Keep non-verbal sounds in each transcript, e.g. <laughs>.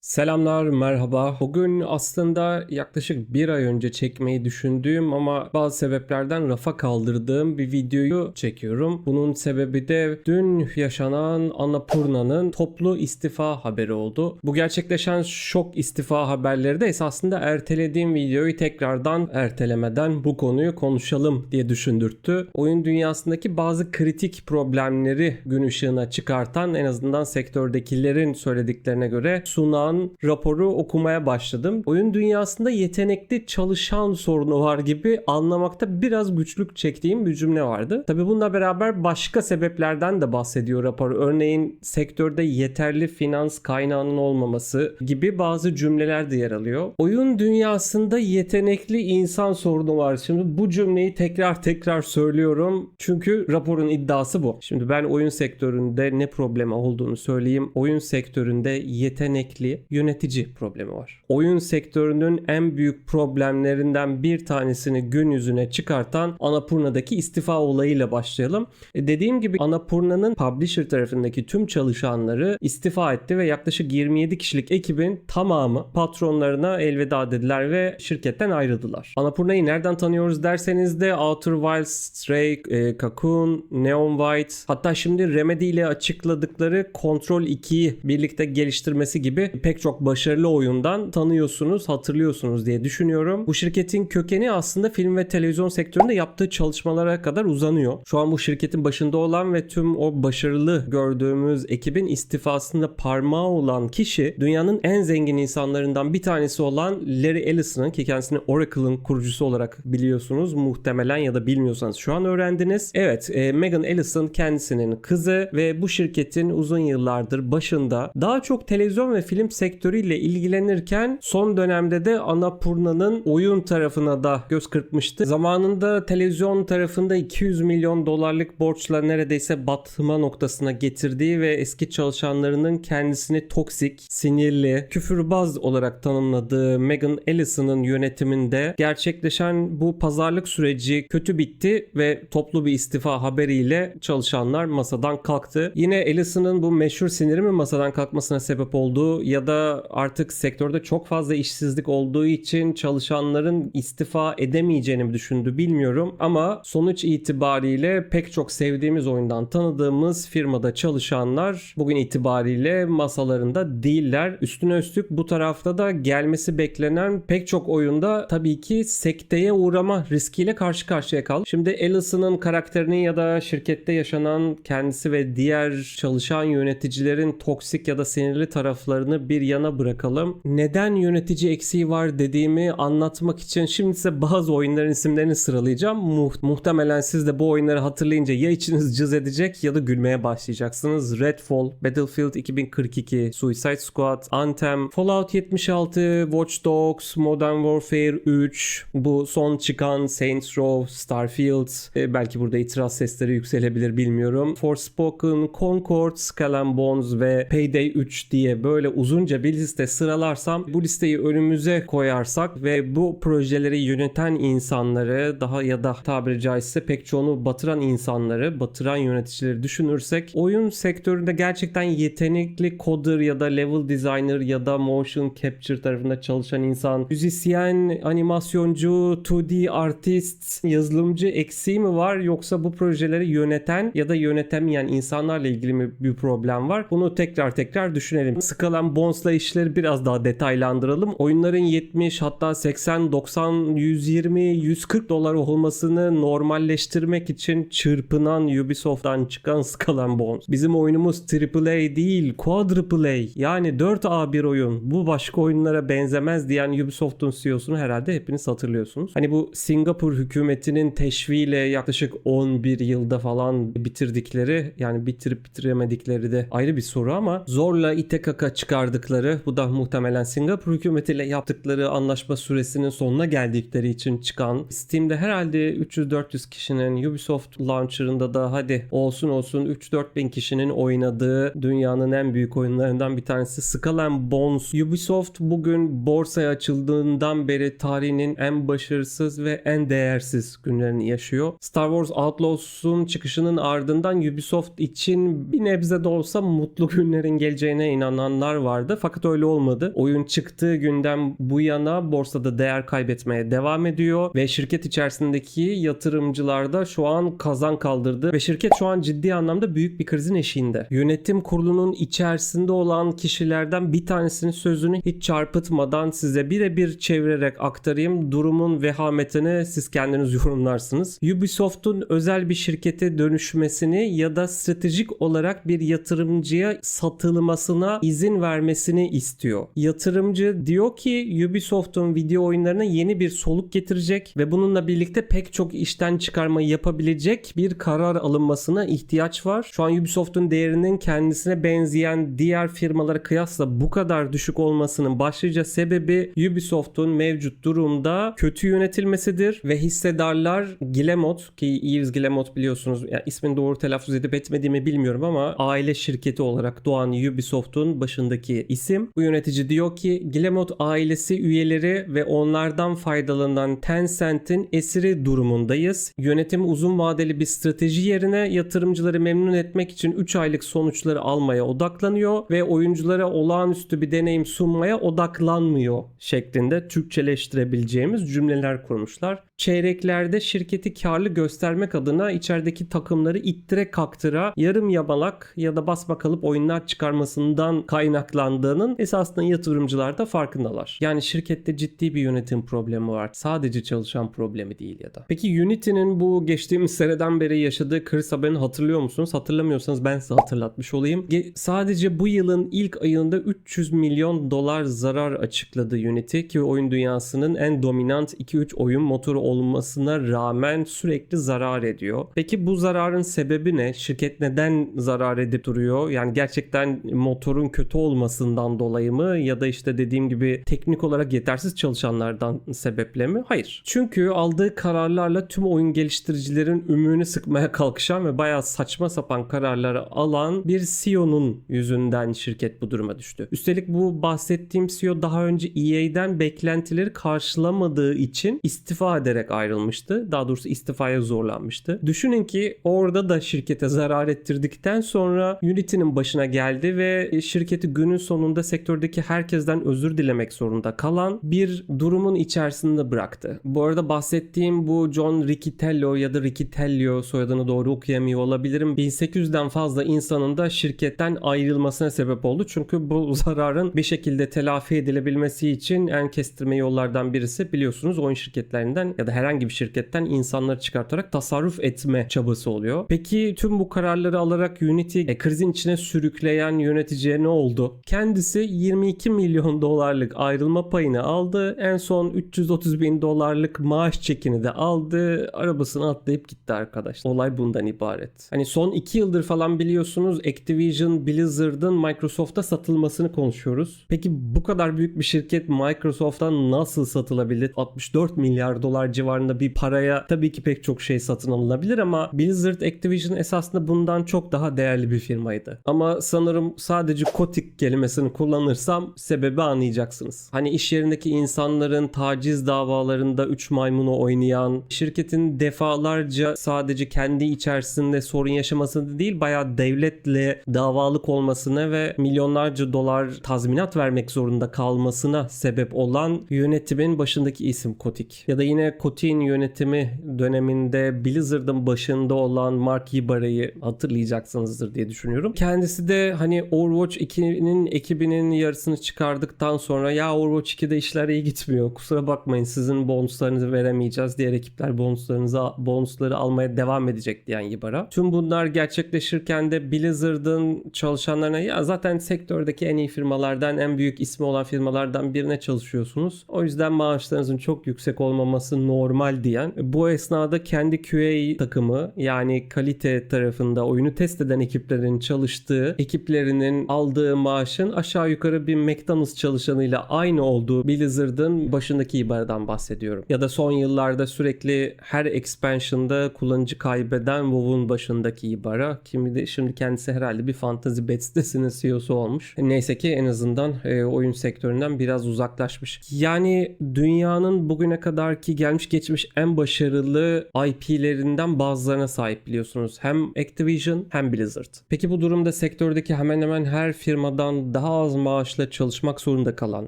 Selamlar, merhaba. Bugün aslında yaklaşık bir ay önce çekmeyi düşündüğüm ama bazı sebeplerden rafa kaldırdığım bir videoyu çekiyorum. Bunun sebebi de dün yaşanan Annapurna'nın toplu istifa haberi oldu. Bu gerçekleşen şok istifa haberleri de esasında ertelediğim videoyu tekrardan ertelemeden bu konuyu konuşalım diye düşündürttü. Oyun dünyasındaki bazı kritik problemleri gün ışığına çıkartan en azından sektördekilerin söylediklerine göre sunan raporu okumaya başladım. Oyun dünyasında yetenekli çalışan sorunu var gibi anlamakta biraz güçlük çektiğim bir cümle vardı. Tabi bununla beraber başka sebeplerden de bahsediyor rapor. Örneğin sektörde yeterli finans kaynağının olmaması gibi bazı cümleler de yer alıyor. Oyun dünyasında yetenekli insan sorunu var. Şimdi bu cümleyi tekrar tekrar söylüyorum. Çünkü raporun iddiası bu. Şimdi ben oyun sektöründe ne problemi olduğunu söyleyeyim. Oyun sektöründe yetenekli yönetici problemi var. Oyun sektörünün en büyük problemlerinden bir tanesini gün yüzüne çıkartan Annapurna'daki istifa olayıyla başlayalım. E dediğim gibi Annapurna'nın publisher tarafındaki tüm çalışanları istifa etti ve yaklaşık 27 kişilik ekibin tamamı patronlarına elveda dediler ve şirketten ayrıldılar. Annapurna'yı nereden tanıyoruz derseniz de Outer Wilds, Stray, e, Cocoon, Neon White hatta şimdi Remedy ile açıkladıkları Control 2'yi birlikte geliştirmesi gibi pek çok başarılı oyundan tanıyorsunuz, hatırlıyorsunuz diye düşünüyorum. Bu şirketin kökeni aslında film ve televizyon sektöründe yaptığı çalışmalara kadar uzanıyor. Şu an bu şirketin başında olan ve tüm o başarılı gördüğümüz ekibin istifasında parmağı olan kişi dünyanın en zengin insanlarından bir tanesi olan Larry Ellison'ın ki kendisini Oracle'ın kurucusu olarak biliyorsunuz muhtemelen ya da bilmiyorsanız şu an öğrendiniz. Evet e, Megan Ellison kendisinin kızı ve bu şirketin uzun yıllardır başında daha çok televizyon ve film sektörüyle ilgilenirken son dönemde de Annapurna'nın oyun tarafına da göz kırpmıştı. Zamanında televizyon tarafında 200 milyon dolarlık borçla neredeyse batma noktasına getirdiği ve eski çalışanlarının kendisini toksik, sinirli, küfürbaz olarak tanımladığı Megan Ellison'ın yönetiminde gerçekleşen bu pazarlık süreci kötü bitti ve toplu bir istifa haberiyle çalışanlar masadan kalktı. Yine Ellison'ın bu meşhur siniri mi masadan kalkmasına sebep olduğu ya da artık sektörde çok fazla işsizlik olduğu için çalışanların istifa edemeyeceğini mi düşündü bilmiyorum ama sonuç itibariyle pek çok sevdiğimiz oyundan tanıdığımız firmada çalışanlar bugün itibariyle masalarında değiller. Üstüne üstlük bu tarafta da gelmesi beklenen pek çok oyunda tabii ki sekteye uğrama riskiyle karşı karşıya kaldı. Şimdi Allison'ın karakterini ya da şirkette yaşanan kendisi ve diğer çalışan yöneticilerin toksik ya da sinirli taraflarını bir yana bırakalım. Neden yönetici eksiği var dediğimi anlatmak için şimdi size bazı oyunların isimlerini sıralayacağım. Muht- muhtemelen siz de bu oyunları hatırlayınca ya içiniz cız edecek ya da gülmeye başlayacaksınız. Redfall, Battlefield 2042, Suicide Squad, Anthem, Fallout 76, Watch Dogs, Modern Warfare 3, bu son çıkan Saints Row, Starfield, e, belki burada itiraz sesleri yükselebilir bilmiyorum. Forspoken, Concord, Skull Bones ve Payday 3 diye böyle uzunca bir liste sıralarsam bu listeyi önümüze koyarsak ve bu projeleri yöneten insanları daha ya da tabiri caizse pek çoğunu batıran insanları, batıran yöneticileri düşünürsek oyun sektöründe gerçekten yetenekli coder ya da level designer ya da motion capture tarafında çalışan insan, müzisyen, animasyoncu, 2D artist, yazılımcı eksiği mi var yoksa bu projeleri yöneten ya da yönetemeyen insanlarla ilgili mi bir problem var? Bunu tekrar tekrar düşünelim. Skalan Bones'la işleri biraz daha detaylandıralım. Oyunların 70 hatta 80, 90, 120, 140 dolar olmasını normalleştirmek için çırpınan Ubisoft'tan çıkan Skull and Bones. Bizim oyunumuz AAA değil, Quadruple A. Yani 4A bir oyun. Bu başka oyunlara benzemez diyen Ubisoft'un CEO'sunu herhalde hepiniz hatırlıyorsunuz. Hani bu Singapur hükümetinin teşviğiyle yaklaşık 11 yılda falan bitirdikleri yani bitirip bitiremedikleri de ayrı bir soru ama zorla ite kaka çıkardıkları bu da muhtemelen Singapur hükümetiyle yaptıkları anlaşma süresinin sonuna geldikleri için çıkan Steam'de herhalde 300-400 kişinin Ubisoft launcher'ında da hadi olsun olsun 3-4 bin kişinin oynadığı dünyanın en büyük oyunlarından bir tanesi Skull and Bones. Ubisoft bugün borsaya açıldığından beri tarihinin en başarısız ve en değersiz günlerini yaşıyor. Star Wars Outlaws'un çıkışının ardından Ubisoft için bir nebze de olsa mutlu günlerin geleceğine inananlar vardı vardı. Fakat öyle olmadı. Oyun çıktığı günden bu yana borsada değer kaybetmeye devam ediyor ve şirket içerisindeki yatırımcılar da şu an kazan kaldırdı ve şirket şu an ciddi anlamda büyük bir krizin eşiğinde. Yönetim kurulunun içerisinde olan kişilerden bir tanesinin sözünü hiç çarpıtmadan size birebir çevirerek aktarayım. Durumun vehametini siz kendiniz yorumlarsınız. Ubisoft'un özel bir şirkete dönüşmesini ya da stratejik olarak bir yatırımcıya satılmasına izin vermesini istiyor. Yatırımcı diyor ki Ubisoft'un video oyunlarına yeni bir soluk getirecek ve bununla birlikte pek çok işten çıkarmayı yapabilecek bir karar alınmasına ihtiyaç var. Şu an Ubisoft'un değerinin kendisine benzeyen diğer firmalara kıyasla bu kadar düşük olmasının başlıca sebebi Ubisoft'un mevcut durumda kötü yönetilmesidir ve hissedarlar Guillemot ki Yves Guillemot biliyorsunuz yani ismini doğru telaffuz edip etmediğimi bilmiyorum ama aile şirketi olarak doğan Ubisoft'un başındaki isim. Bu yönetici diyor ki Guillemot ailesi üyeleri ve onlardan faydalanan Tencent'in esiri durumundayız. Yönetim uzun vadeli bir strateji yerine yatırımcıları memnun etmek için 3 aylık sonuçları almaya odaklanıyor ve oyunculara olağanüstü bir deneyim sunmaya odaklanmıyor şeklinde Türkçeleştirebileceğimiz cümleler kurmuşlar. Çeyreklerde şirketi karlı göstermek adına içerideki takımları ittire kaktıra yarım yamalak ya da basma kalıp oyunlar çıkarmasından kaynaklandığının esasında yatırımcılar da farkındalar. Yani şirkette ciddi bir yönetim problemi var. Sadece çalışan problemi değil ya da. Peki Unity'nin bu geçtiğimiz seneden beri yaşadığı kriz haberini hatırlıyor musunuz? Hatırlamıyorsanız ben size hatırlatmış olayım. Ge- sadece bu yılın ilk ayında 300 milyon dolar zarar açıkladı Unity ki oyun dünyasının en dominant 2-3 oyun motoru olmasına rağmen sürekli zarar ediyor. Peki bu zararın sebebi ne? Şirket neden zarar edip duruyor? Yani gerçekten motorun kötü olmasından dolayı mı ya da işte dediğim gibi teknik olarak yetersiz çalışanlardan sebeple mi? Hayır. Çünkü aldığı kararlarla tüm oyun geliştiricilerin ümüğünü sıkmaya kalkışan ve bayağı saçma sapan kararları alan bir CEO'nun yüzünden şirket bu duruma düştü. Üstelik bu bahsettiğim CEO daha önce EA'den beklentileri karşılamadığı için istifa ederek ayrılmıştı. Daha doğrusu istifaya zorlanmıştı. Düşünün ki orada da şirkete zarar ettirdikten sonra Unity'nin başına geldi ve şirketi günün sonunda sektördeki herkesten özür dilemek zorunda kalan bir durumun içerisinde bıraktı. Bu arada bahsettiğim bu John Riccitello ya da Riccitello soyadını doğru okuyamıyor olabilirim. 1800'den fazla insanın da şirketten ayrılmasına sebep oldu. Çünkü bu <laughs> zararın bir şekilde telafi edilebilmesi için en kestirme yollardan birisi biliyorsunuz oyun şirketlerinden ya da herhangi bir şirketten insanları çıkartarak tasarruf etme çabası oluyor. Peki tüm bu kararları alarak Unity e, krizin içine sürükleyen yöneticiye ne oldu? Kendisi 22 milyon dolarlık ayrılma payını aldı. En son 330 bin dolarlık maaş çekini de aldı. Arabasını atlayıp gitti arkadaş. Olay bundan ibaret. Hani son 2 yıldır falan biliyorsunuz Activision Blizzard'ın Microsoft'a satılmasını konuşuyoruz. Peki bu kadar büyük bir şirket Microsoft'a nasıl satılabilir? 64 milyar dolar civarında bir paraya tabii ki pek çok şey satın alınabilir ama Blizzard Activision esasında bundan çok daha değerli bir firmaydı. Ama sanırım sadece Kotick kelimesini kullanırsam sebebi anlayacaksınız. Hani iş yerindeki insanların taciz davalarında 3 maymunu oynayan, şirketin defalarca sadece kendi içerisinde sorun yaşamasını değil bayağı devletle davalık olmasına ve milyonlarca dolar tazminat vermek zorunda kalmasına sebep olan yönetimin başındaki isim Kotick. Ya da yine Kotick'in yönetimi döneminde Blizzard'ın başında olan Mark Ybarra'yı hatırlayacaksınızdır diye düşünüyorum. Kendisi de hani Overwatch 2'nin ekibinin yarısını çıkardıktan sonra ya Overwatch 2'de işler iyi gitmiyor. Kusura bakmayın sizin bonuslarınızı veremeyeceğiz. Diğer ekipler bonuslarınızı bonusları almaya devam edecek diyen Ybarra. Tüm bunlar gerçekleşirken de Blizzard'ın çalışanlarına ya zaten sektördeki en iyi firmalardan en büyük ismi olan firmalardan birine çalışıyorsunuz. O yüzden maaşlarınızın çok yüksek olmaması normal diyen bu esnada kendi QA takımı yani kalite tarafında oyunu test eden ekiplerin çalıştığı ekiplerinin aldığı maaşın aşağı yukarı bir McDonald's çalışanıyla aynı olduğu Blizzard'ın başındaki ibaradan bahsediyorum. Ya da son yıllarda sürekli her expansion'da kullanıcı kaybeden WoW'un başındaki ibara. Kimi de şimdi kendisi herhalde bir fantasy bet sitesinin CEO'su olmuş. Neyse ki en azından e, oyun sektöründen biraz uzaklaşmış. Yani dünyanın bugüne kadarki gelmiş gelmiş geçmiş en başarılı IP'lerinden bazılarına sahip biliyorsunuz. Hem Activision hem Blizzard. Peki bu durumda sektördeki hemen hemen her firmadan daha az maaşla çalışmak zorunda kalan,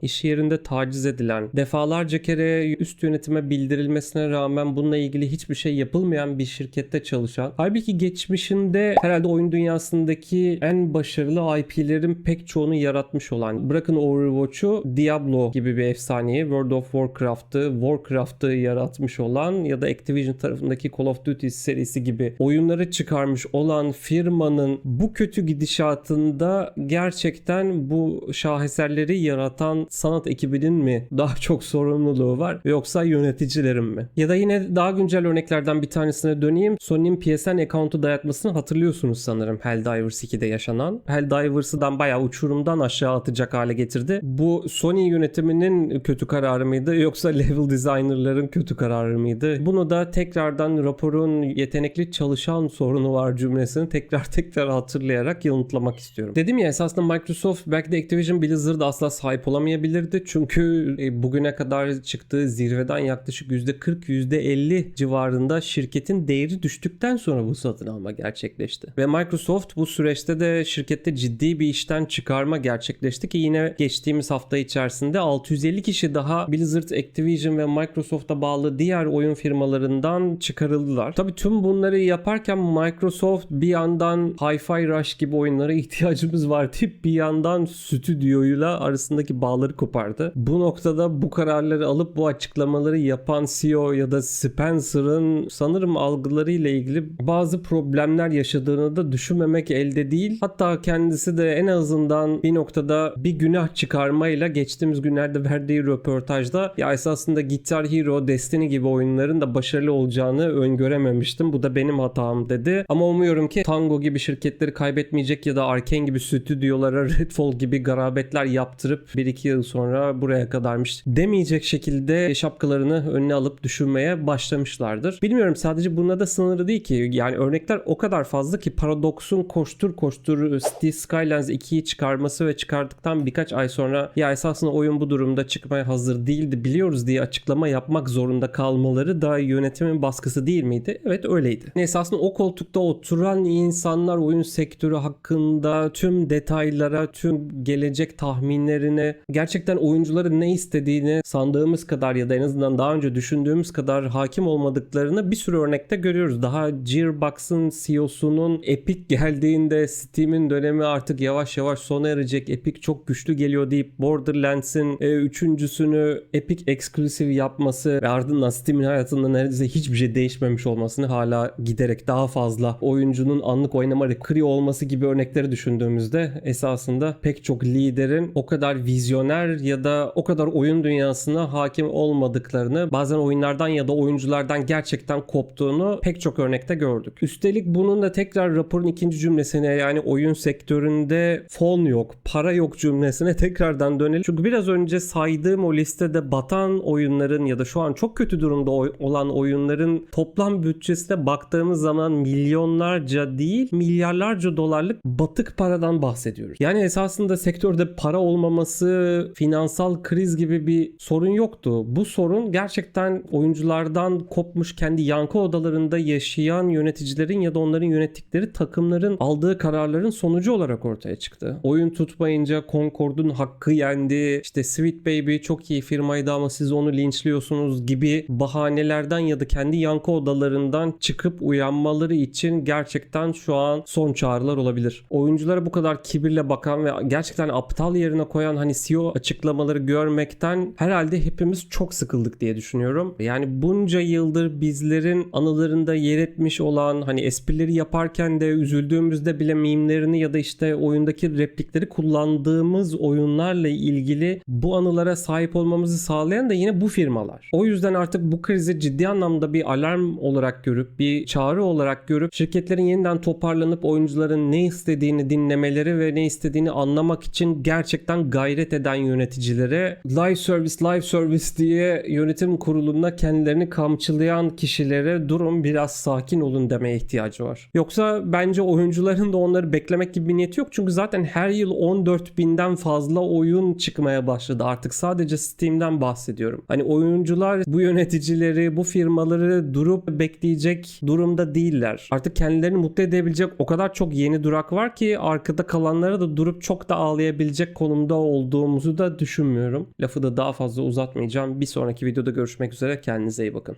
iş yerinde taciz edilen, defalarca kere üst yönetime bildirilmesine rağmen bununla ilgili hiçbir şey yapılmayan bir şirkette çalışan, halbuki geçmişinde herhalde oyun dünyasındaki en başarılı IP'lerin pek çoğunu yaratmış olan, bırakın Overwatch'u Diablo gibi bir efsaneyi, World of Warcraft'ı, Warcraft'ı yaratmış olan ya da Activision tarafındaki Call of Duty serisi gibi oyunları çıkarmış olan firmanın bu kötü gidişatında gerçekten bu şaheserleri yaratan sanat ekibinin mi daha çok sorumluluğu var yoksa yöneticilerin mi? Ya da yine daha güncel örneklerden bir tanesine döneyim. Sony'nin PSN account'u dayatmasını hatırlıyorsunuz sanırım Helldivers 2'de yaşanan. Helldivers'dan bayağı uçurumdan aşağı atacak hale getirdi. Bu Sony yönetiminin kötü kararı mıydı yoksa level designer'ların kötü kararı mıydı? Bunu da tekrardan raporun yetenekli çalışan sorunu var cümlesini tekrar <laughs> tekrar hatırlayarak yanıtlamak istiyorum. Dedim ya esasında Microsoft belki de Activision Blizzard'a asla sahip olamayabilirdi. Çünkü e, bugüne kadar çıktığı zirveden yaklaşık %40 %50 civarında şirketin değeri düştükten sonra bu satın alma gerçekleşti. Ve Microsoft bu süreçte de şirkette ciddi bir işten çıkarma gerçekleşti ki yine geçtiğimiz hafta içerisinde 650 kişi daha Blizzard, Activision ve Microsoft'a bağlı diğer oyun firmalarından çıkarıldılar. Tabii tüm bunları yaparken Microsoft bir yandan Hi-Fi Rush gibi oyunlara <laughs> ihtiyacımız var deyip bir yandan stüdyoyla arasındaki bağları kopardı. Bu noktada bu kararları alıp bu açıklamaları yapan CEO ya da Spencer'ın sanırım algılarıyla ilgili bazı problemler yaşadığını da düşünmemek elde değil. Hatta kendisi de en azından bir noktada bir günah çıkarmayla geçtiğimiz günlerde verdiği röportajda ya esasında Guitar Hero, Destiny gibi oyunların da başarılı olacağını öngörememiştim. Bu da benim hatam dedi. Ama umuyorum ki Tango gibi şirketleri kaybetmeyecek ya da Arkane gibi stüdyolara <laughs> Redfall gibi garabetler yaptırıp 1-2 yıl sonra buraya kadarmış demeyecek şekilde şapkalarını önüne alıp düşünmeye başlamışlardır. Bilmiyorum sadece bununla da sınırlı değil ki. Yani örnekler o kadar fazla ki Paradox'un koştur koştur City Skylines 2'yi çıkarması ve çıkardıktan birkaç ay sonra ya esasında oyun bu durumda çıkmaya hazır değildi biliyoruz diye açıklama yapmak zorunda kalmaları da yönetimin baskısı değil miydi? Evet öyleydi. Neyse aslında o koltukta oturan insanlar oyun sektörü hakkında tüm detaylara, tüm gelecek tahminlerine, gerçekten oyuncuların ne istediğini sandığımız kadar ya da en azından daha önce düşündüğümüz kadar hakim olmadıklarını bir sürü örnekte görüyoruz. Daha Gearbox'ın CEO'sunun Epic geldiğinde Steam'in dönemi artık yavaş yavaş sona erecek. Epic çok güçlü geliyor deyip Borderlands'in e, üçüncüsünü Epic Exclusive yapması ve ardından Steam'in hayatında neredeyse hiçbir şey değişmemiş olmasını hala giderek daha fazla oyuncunun anlık oynama kırıyor olması gibi örnekleri düşündüğümüzde esasında pek çok liderin o kadar vizyoner ya da o kadar oyun dünyasına hakim olmadıklarını bazen oyunlardan ya da oyunculardan gerçekten koptuğunu pek çok örnekte gördük. Üstelik bunun da tekrar raporun ikinci cümlesine yani oyun sektöründe fon yok, para yok cümlesine <laughs> tekrardan dönelim. Çünkü biraz önce saydığım o listede batan oyunların ya da şu an çok kötü durumda olan oyunların toplam bütçesine baktığımız zaman milyonlarca değil milyarlarca dolarlık batık paradan bahsediyoruz. Yani esasında sektörde para olmaması, finansal kriz gibi bir sorun yoktu. Bu sorun gerçekten oyunculardan kopmuş kendi yankı odalarında yaşayan yöneticilerin ya da onların yönettikleri takımların aldığı kararların sonucu olarak ortaya çıktı. Oyun tutmayınca Concord'un hakkı yendi. İşte Sweet Baby çok iyi firmaydı ama siz onu linçliyorsunuz gibi bahanelerden ya da kendi yankı odalarından çıkıp uyanmaları için gerçekten şu an son çağrılar olabilir. Oyunculara bu kadar kibirle bakan ve gerçekten aptal yerine koyan hani CEO açıklamaları görmekten herhalde hepimiz çok sıkıldık diye düşünüyorum. Yani bunca yıldır bizlerin anılarında yer etmiş olan hani esprileri yaparken de üzüldüğümüzde bile mimlerini ya da işte oyundaki replikleri kullandığımız oyunlarla ilgili bu anılara sahip olmamızı sağlayan da yine bu firmalar. O yüzden artık bu krizi ciddi anlamda bir alarm olarak görüp bir çağrı olarak görüp şirketlerin yeniden toparlanıp oyuncuların ne istediğini dinlemeleri ve ne istediğini anlamak için gerçekten gayret eden yöneticilere live service live service diye yönetim kurulunda kendilerini kamçılayan kişilere durum biraz sakin olun demeye ihtiyacı var. Yoksa bence oyuncuların da onları beklemek gibi bir niyeti yok. Çünkü zaten her yıl 14 binden fazla oyun çıkmaya başladı. Artık sadece Steam'den bahsediyorum. Hani oyuncular bu yöneticileri, bu firmaları durup bekleyecek durumda değiller. Artık kendilerini mutlu edebilecek o kadar çok yeni durak var ki arkada kalanlara da durup çok da ağlayabilecek konumda olduğumuzu da düşünmüyorum. Lafı da daha fazla uzatmayacağım. Bir sonraki videoda görüşmek üzere. Kendinize iyi bakın.